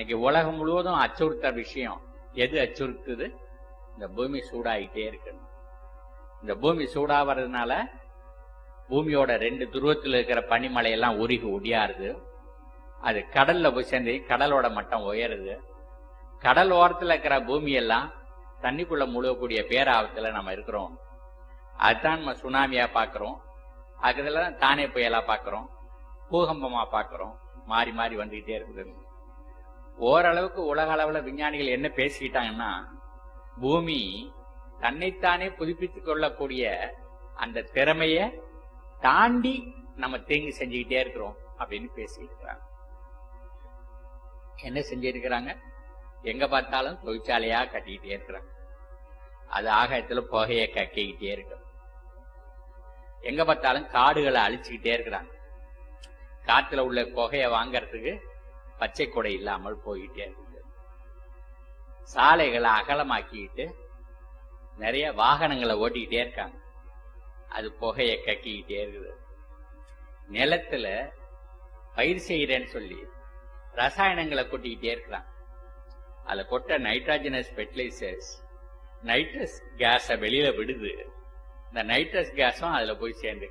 இன்னைக்கு உலகம் முழுவதும் அச்சுறுத்த விஷயம். எது அச்சுறுத்துது? இந்த பூமி சூடாகிட்டே இருக்கணும் இந்த பூமி சூடாகிறதுனால பூமியோட ரெண்டு துருவத்தில் இருக்கிற பனிமலையெல்லாம் உருகி ஒடியாருது. அது கடல்ல போய் சேர்ந்து கடலோட மட்டம் உயருது. கடல் ஓரத்துல இருக்கிற பூமியெல்லாம் தண்ணிக்குள்ள முழுகக்கூடிய பேராபத்தில் நம்ம இருக்கிறோம். அதுதான் நம்ம சுனாமியா பாக்குறோம். அதுல தான் தானே புயலா பாக்குறோம். பூகம்பமா பாக்குறோம். மாறி மாறி வந்துகிட்டே இருக்குது. ஓரளவுக்கு உலக அளவுல விஞ்ஞானிகள் என்ன பேசிக்கிட்டாங்கன்னா பூமி தன்னைத்தானே புதுப்பித்துக் கொள்ளக்கூடிய அந்த திறமைய தாண்டி நம்ம தேங்கி செஞ்சுக்கிட்டே இருக்கிறோம் அப்படின்னு பேசியிருக்கிறாங்க. என்ன செஞ்சிருக்கிறாங்க? எங்க பார்த்தாலும் தொழிற்சாலையா கட்டிக்கிட்டே இருக்கிறாங்க. அது ஆகாயத்துல புகையை கக்கிக்கிட்டே இருக்கு. எங்க பார்த்தாலும் காடுகளை அழிச்சுக்கிட்டே இருக்கிறாங்க. காத்துல உள்ள புகையை வாங்கறதுக்கு பச்சை கொடை இல்லாமல் போயிட்டே இருக்குது. சாலைகளை அகலமாக்கிட்டு நிறைய வாகனங்களை ஓட்டிக்கிட்டே இருக்காங்க. அது புகைய கக்கிக்கிட்டே இருக்குது. நிலத்துல பயிர் செய்யறேன்னு சொல்லி ரசாயனங்களை கொட்டிக்கிட்டே இருக்கிறான். அதுல கொட்ட நைட்ரஜனஸ் ஃபெர்டிலைசர்ஸ் நைட்ரஸ் கேஸ வெளியில விடுது. இந்த நைட்ரஸ் கேஸும் அதுல போய் சேர்ந்து